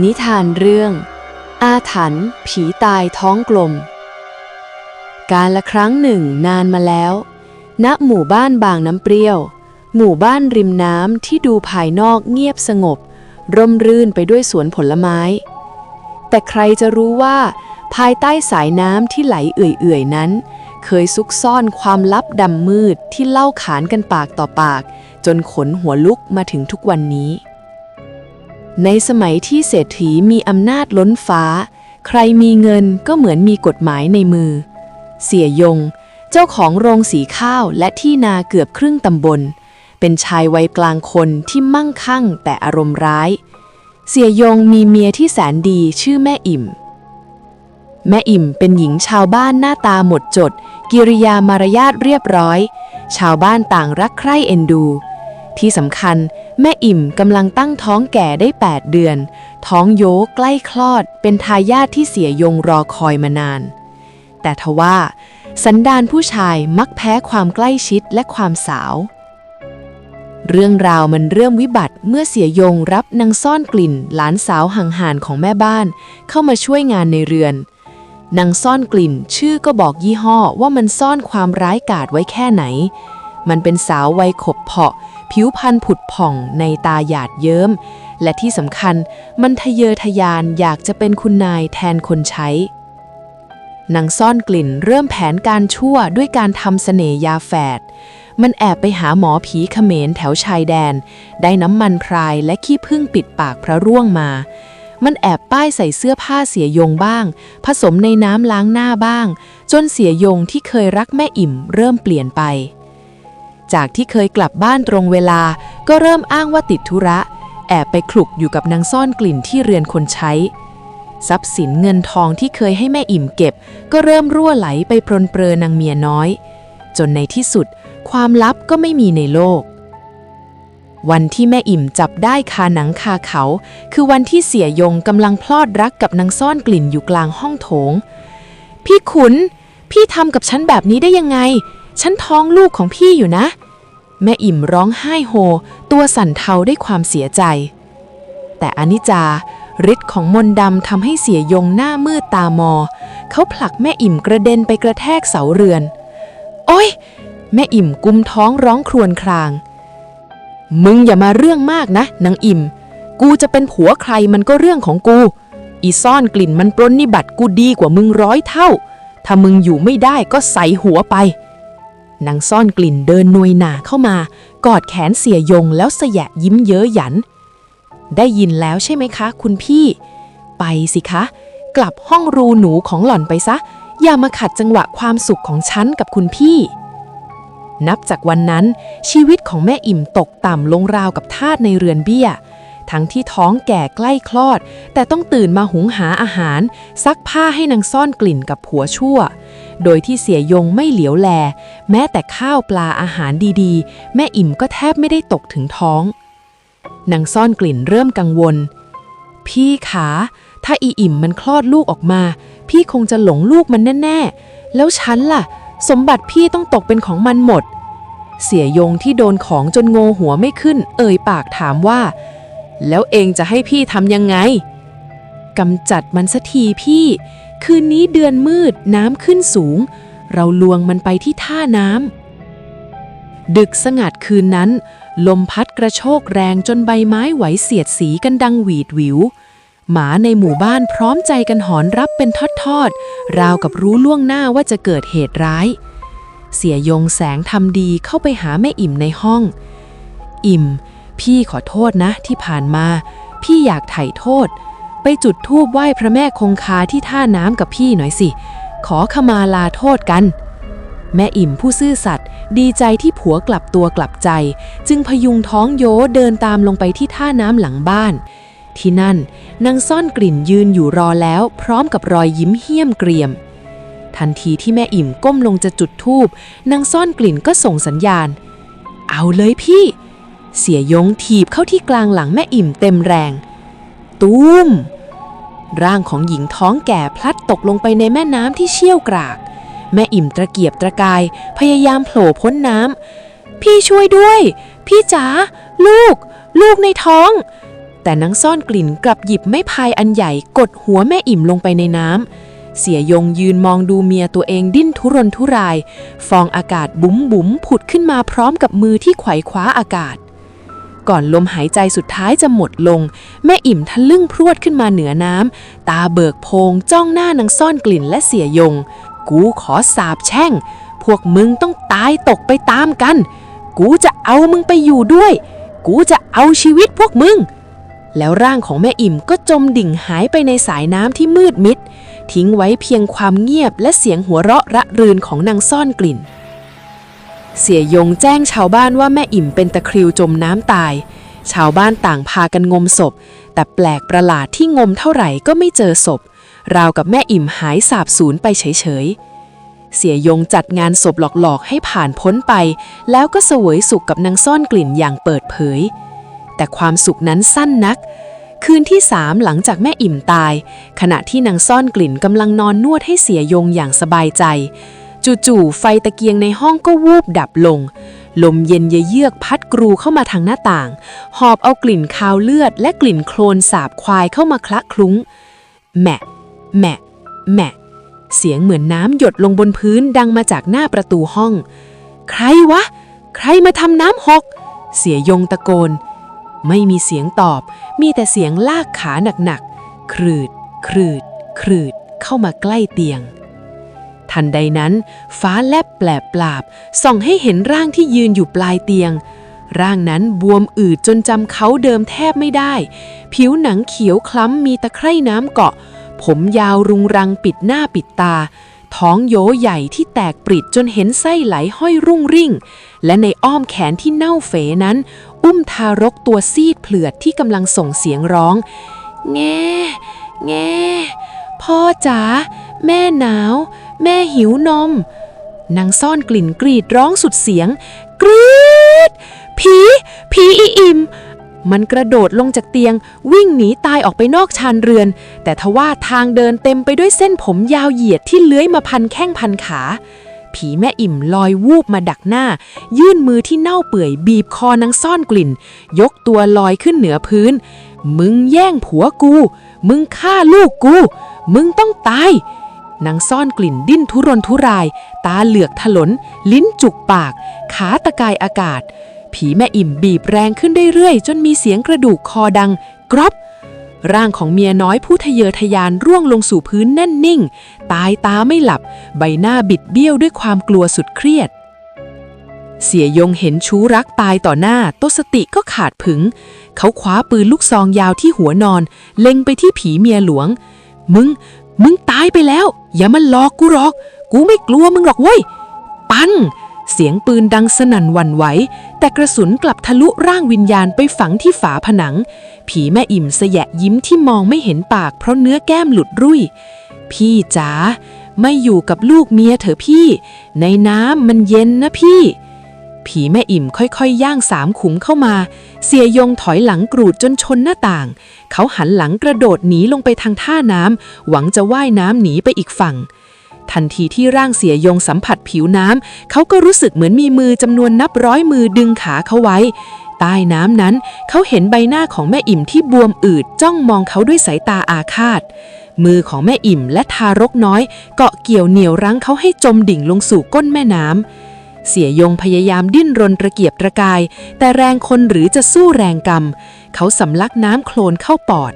นิทานเรื่อง อาถรรพ์ผีตายท้องกลม การละครั้งหนึ่งนานมาแล้ว ณหมู่บ้านบางน้ำเปรี้ยว หมู่บ้านริมน้ำที่ดูภายนอกเงียบสงบ ร่มรื่นไปด้วยสวนผลไม้ แต่ใครจะรู้ว่า ภายใต้สายน้ำที่ไหลเอื่อยๆนั้น เคยซุกซ่อนความลับดำมืดที่เล่าขานกันปากต่อปาก จนขนหัวลุกมาถึงทุกวันนี้ ในสมัยที่เศรษฐีมีอำนาจล้นฟ้า ใครมีเงินก็เหมือนมีกฎหมายในมือ เสียยง เจ้าของโรงสีข้าวและที่นาเกือบครึ่งตำบล เป็นชายวัยกลางคนที่มั่งคั่งแต่อารมณ์ร้าย เสียยงมีเมียที่แสนดีชื่อแม่อิ่ม แม่อิ่มเป็นหญิงชาวบ้านหน้าตาหมดจด กิริยามารยาทเรียบร้อย ชาวบ้านต่างรักใคร่เอ็นดู ที่สำคัญ แม่อิ่มกำลังตั้งท้องแก่ได้ 8 เดือน ท้องโยใกล้คลอด เป็นทายาทที่เสียยงรอคอยมานาน แต่ทว่า สันดานผู้ชายมักแพ้ความใกล้ชิดและความสาว เรื่องราวมันเริ่มวิบัติเมื่อเสียยงรับนางซ่อนกลิ่น หลานสาวห่างๆของแม่บ้าน เข้ามาช่วยงานในเรือนนางซ่อนกลิ่น ชื่อก็บอกยี่ห้อว่ามันซ่อนความร้ายกาจไว้แค่ไหน มันเป็นสาววัยขบเพาะ ผิวพรรณผุดผ่องในตาหยาดเยิ้ม และที่สำคัญมันทะเยอทะยานอยากจะเป็นคุณนายแทนคนใช้นางซ่อนกลิ่นเริ่มแผนการชั่วด้วยการทำเสน่ห์ยาแฝด มันแอบไปหาหมอผีเขมรแถวชายแดน ได้น้ำมันพรายและขี้ผึ้งปิดปากพระร่วงมา มันแอบป้ายใส่เสื้อผ้าเสียยงบ้าง ผสมในน้ำล้างหน้าบ้าง จนเสียยงที่เคยรักแม่อิ่มเริ่มเปลี่ยนไป จากที่เคยกลับบ้านตรงเวลา ก็เริ่มอ้างว่าติดธุระ แอบไปคลุกอยู่กับนางซ่อนกลิ่นที่เรือนคนใช้ ทรัพย์สินเงินทองที่เคยให้แม่อิ่มเก็บ ก็เริ่มรั่วไหลไปปรนเปรอนางเมียน้อย จนในที่สุด ความลับก็ไม่มีในโลก วันที่แม่อิ่มจับได้คาหนังคาเขา คือวันที่เสียยงกำลังพลอดรักกับนางซ่อนกลิ่นอยู่กลางห้องโถง พี่ขุน พี่ทำกับฉันแบบนี้ได้ยังไง ฉันท้องลูกของพี่อยู่นะ แม่อิ่มร้องไห้โฮ ตัวสั่นเทาด้วยความเสียใจ แต่อนิจจาฤทธิ์ของมนดำทำให้เสียยงหน้ามืดตามอ เขาผลักแม่อิ่มกระเด็นไปกระแทกเสาเรือน โอ้ย แม่อิ่มกุมท้องร้องครวญคราง มึงอย่ามาเรื่องมากนะนางอิ่ม กูจะเป็นผัวใครมันก็เรื่องของกู อีซ่อนกลิ่นมันปรนนิบัติกูดีกว่ามึงร้อยเท่า ถ้ามึงอยู่ไม่ได้ก็ใส่หัวไป นางซ่อนกลิ่นเดินนวยหนาเข้ามากอดแขนเสียยงแล้วสยะยิ้มเย้ยหยัน ได้ยินแล้วใช่ไหมคะ คุณพี่ ไปสิคะ กลับห้องรูหนูของหล่อนไปซะ อย่ามาขัดจังหวะความสุขของฉันกับคุณพี่ นับจากวันนั้น ชีวิตของแม่อิ่มตกต่ำลงราวกับทาสในเรือนเบี้ย ทั้งที่ท้องแก่ใกล้คลอด แต่ต้องตื่นมาหุงหาอาหาร ซักผ้าให้นางซ่อนกลิ่นกับผัวชั่ว โดยที่เสียยงไม่เหลียวแล แม้แต่ข้าวปลาอาหารดีๆ แม่อิ่มก็แทบไม่ได้ตกถึงท้องนางซ่อนกลิ่นเริ่มกังวล พี่ขา ถ้าอีอิ่มมันคลอดลูกออกมา พี่คงจะหลงลูกมันแน่ ๆ แล้วฉันล่ะ สมบัติพี่ต้องตกเป็นของมันหมด เสียยงที่โดนของจนโงหัวไม่ขึ้น เอ่ยปากถามว่า แล้วเองจะให้พี่ทำยังไงกำจัดมันสักทีพี่ คืนนี้เดือนมืดน้ำขึ้นสูง เราลวงมันไปที่ท่าน้ำดึกสงัดคืนนั้น ลมพัดกระโชกแรงจนใบไม้ไหวเสียดสีกันดังหวีดหวิว หมาในหมู่บ้านพร้อมใจกันหอนรับเป็นทอดๆ ราวกับรู้ล่วงหน้าว่าจะเกิดเหตุร้าย เสียยงแสงทำดีเข้าไปหาแม่อิ่มในห้อง อิ่ม พี่ขอโทษนะที่ผ่านมา พี่อยากไถ่โทษ ไปจุดธูปไหว้พระแม่คงคาที่ท่าน้ำกับพี่หน่อยสิ ขอขมาลาโทษกัน แม่อิ่มผู้ซื่อสัตย์ดีใจที่ผัวกลับตัวกลับใจ จึงพยุงท้องโยเดินตามลงไปที่ท่าน้ำหลังบ้าน ที่นั่นนางซ่อนกลิ่นยืนอยู่รอแล้ว พร้อมกับรอยยิ้มเหี้ยมเกรียม ทันทีที่แม่อิ่มก้มลงจะจุดธูปนางซ่อนกลิ่นก็ส่งสัญญาณ เอาเลยพี่ เสียยงถีบเข้าที่กลางหลังแม่อิ่มเต็มแรง ตูม ร่างของหญิงท้องแก่พลัดตกลงไปในแม่น้ำที่เชี่ยวกราก แม่อิ่มตะเกียบตะกายพยายามโผล่พ้นน้ำพี่ช่วยด้วย พี่จ๋าลูก ลูกในท้อง แต่นางซ่อนกลิ่นกลับหยิบไม้พายอันใหญ่กดหัวแม่อิ่มลงไปในน้ำเสียยงยืนมองดูเมียตัวเองดิ้นทุรนทุราย ฟองอากาศบุ๋มบุ๋มผุดขึ้นมาพร้อมกับมือที่ไขว่คว้าอากาศ ก่อนลมหายใจสุดท้ายจะหมดลง แม่อิ่มทะลึ่งพรวดขึ้นมาเหนือน้ำ ตาเบิกโพงจ้องหน้านางซ่อนกลิ่นและเสียยง กูขอสาบแช่ง พวกมึงต้องตายตกไปตามกัน กูจะเอามึงไปอยู่ด้วย กูจะเอาชีวิตพวกมึง แล้วร่างของแม่อิ่มก็จมดิ่งหายไปในสายน้ำที่มืดมิด ทิ้งไว้เพียงความเงียบและเสียงหัวเราะระรื่นของนางซ่อนกลิ่น เสียยงแจ้งชาวบ้านว่าแม่อิ่มเป็นตะคริวจมน้ำตาย ชาวบ้านต่างพากันงมศพ แต่แปลกประหลาดที่งมเท่าไหร่ก็ไม่เจอศพ ราวกับแม่อิ่มหายสาบสูญไปเฉยๆ เสียยงจัดงานศพหลอกๆ ให้ผ่านพ้นไป แล้วก็เสวยสุขกับนางซ่อนกลิ่นอย่างเปิดเผย แต่ความสุขนั้นสั้นนัก คืนที่สามหลังจากแม่อิ่มตาย ขณะที่นางซ่อนกลิ่นกำลังนอนนวดให้เสียยงอย่างสบายใจ จู่ๆไฟตะเกียงในห้องก็วูบดับลง ลมเย็นเยือกพัดกรูเข้ามาทางหน้าต่าง หอบเอากลิ่นคาวเลือด และกลิ่นโคลนสาบควายเข้ามาคละคลุ้งแหมะแหมะแหมะเสียงเหมือนน้ำหยดลงบนพื้นดังมาจากหน้าประตูห้อง ใครวะ ใครมาทำน้ำหก เสียยงตะโกน ไม่มีเสียงตอบ มีแต่เสียงลากขาหนักๆ ครืด ครืด ครืด เข้ามาใกล้เตียง ทันใดนั้น ฟ้าแลบแปลบปราบ ส่องให้เห็นร่างที่ยืนอยู่ปลายเตียง ร่างนั้นบวมอืดจนจำเขาเดิมแทบไม่ได้ ผิวหนังเขียวคล้ำมีตะไคร่น้ำเกาะ ผมยาวรุงรังปิดหน้าปิดตา ท้องโยใหญ่ที่แตกปริดจนเห็นไส้ไหลห้อยรุ่งริ่ง และในอ้อมแขนที่เน่าเฟนั้น อุ้มทารกตัวซีดเผลือดที่กำลังส่งเสียงร้อง แง่ แง่ พ่อจ๋าแม่หนาว แม่หิวนม นางซ่อนกลิ่นกรีดร้องสุดเสียง กรีด ผี ผีอีอิม มันกระโดดลงจากเตียง วิ่งหนีตายออกไปนอกชานเรือน แต่ทว่าทางเดินเต็มไปด้วยเส้นผมยาวเหยียดที่เลื้อยมาพันแข้งพันขาผีแม่อิ่มลอยวูบมาดักหน้า ยื่นมือที่เน่าเปื่อยบีบคอนางซ่อนกลิ่น ยกตัวลอยขึ้นเหนือพื้น มึงแย่งผัวกู มึงฆ่าลูกกู มึงต้องตาย นางซ่อนกลิ่นดิ้นทุรนทุราย ตาเหลือกถลน ลิ้นจุกปาก ขาตะกายอากาศ ผีแม่อิ่มบีบแรงขึ้นเรื่อยๆ จนมีเสียงกระดูกคอดัง กรอบ ร่างของเมียน้อยผู้ทะเยอทะยานร่วงลงสู่พื้นแน่นนิ่ง ตายตาไม่หลับ ใบหน้าบิดเบี้ยวด้วยความกลัวสุดเครียด เสียยงเห็นชู้รักตายต่อหน้าตสติก็ขาดผึง เขาคว้าปืนลูกซองยาวที่หัวนอน เล็งไปที่ผีเมียหลวง มึง มึงตายไปแล้ว อย่ามาหลอกกูหรอก กูไม่กลัวมึงหรอกเว้ย ปัง เสียงปืนดังสนั่นหวั่นไหว แต่กระสุนกลับทะลุร่างวิญญาณไปฝังที่ฝาผนัง ผีแม่อิ่มสยะยิ้มที่มองไม่เห็นปาก เพราะเนื้อแก้มหลุดรุ่ย พี่จ๋าไม่อยู่กับลูกเมียเถอะพี่ ในน้ำมันเย็นนะพี่ ผีแม่อิ่มค่อยๆย่างสามขุมเข้ามา เสียยงถอยหลังกรูดจนชนหน้าต่าง เขาหันหลังกระโดดหนีลงไปทางท่าน้ำ หวังจะว่ายน้ำหนีไปอีกฝั่ง ทันทีที่ร่างเสียยงสัมผัสผิวน้ำ เขาก็รู้สึกเหมือนมีมือจำนวนนับร้อยมือดึงขาเขาไว้ ใต้น้ำนั้น เขาเห็นใบหน้าของแม่อิ่มที่บวมอืดจ้องมองเขาด้วยสายตาอาฆาตมือของแม่อิ่มและทารกน้อย เกาะเกี่ยวเหนี่ยวรั้งเขาให้จมดิ่งลงสู่ก้นแม่น้ำ เสียยงพยายามดิ้นรนระเกียบระกาย แต่แรงคนหรือจะสู้แรงกรรม เขาสำลักน้ำโคลนเข้าปอด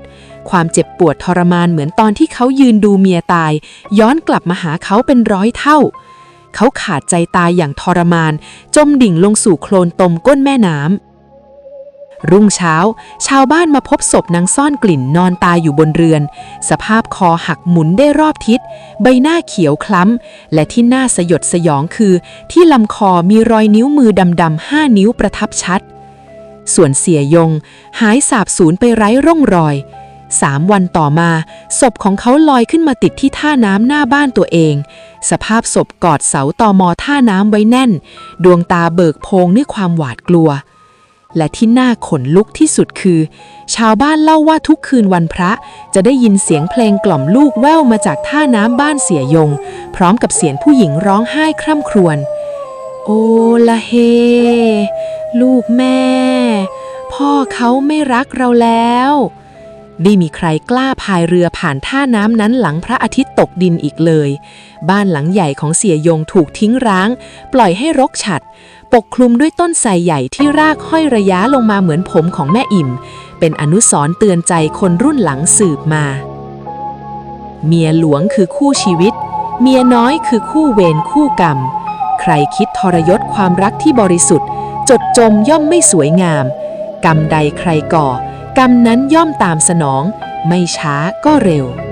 ความเจ็บปวดทรมานเหมือนตอนที่เขายืนดูเมียตาย ย้อนกลับมาหาเขาเป็นร้อยเท่า เขาขาดใจตายอย่างทรมาน จมดิ่งลงสู่โคลนตมก้นแม่น้ำ รุ่งเช้า ชาวบ้านมาพบศพนางซ่อนกลิ่นนอนตายอยู่บนเรือน สภาพคอหักหมุนได้รอบทิศ ใบหน้าเขียวคล้ำ และที่น่าสยดสยองคือ ที่ลำคอมีรอยนิ้วมือดำๆห้านิ้วประทับชัด ส่วนเสียยง หายสาบสูญไปไร้ร่องรอยสามวันต่อมา ศพของเขาลอยขึ้นมาติดที่ท่าน้ำหน้าบ้านตัวเอง สภาพศพกอดเสาตอมอท่าน้ำไว้แน่น ดวงตาเบิกโพงด้วยความหวาดกลัว และที่น่าขนลุกที่สุดคือ ชาวบ้านเล่าว่าทุกคืนวันพระ จะได้ยินเสียงเพลงกล่อมลูกแว่วมาจากท่าน้ำบ้านเสียยง พร้อมกับเสียงผู้หญิงร้องไห้คร่ำครวญโอละเฮ ลูกแม่ พ่อเขาไม่รักเราแล้วไม่มีใครกล้าพายเรือผ่านท่าน้ำนั้นหลังพระอาทิตย์ตกดินอีกเลย บ้านหลังใหญ่ของเสียยงถูกทิ้งร้าง ปล่อยให้รกฉัด ปกคลุมด้วยต้นไทรใหญ่ที่รากห้อยระยะลงมาเหมือนผมของแม่อิ่ม เป็นอนุสรณ์เตือนใจคนรุ่นหลังสืบมา เมียหลวงคือคู่ชีวิต เมียน้อยคือคู่เวรคู่กรรม ใครคิดทรยศความรักที่บริสุทธิ์ จดจมย่อมไม่สวยงาม กรรมใดใครก่อ กรรมนั้นย่อมตามสนอง ไม่ช้าก็เร็ว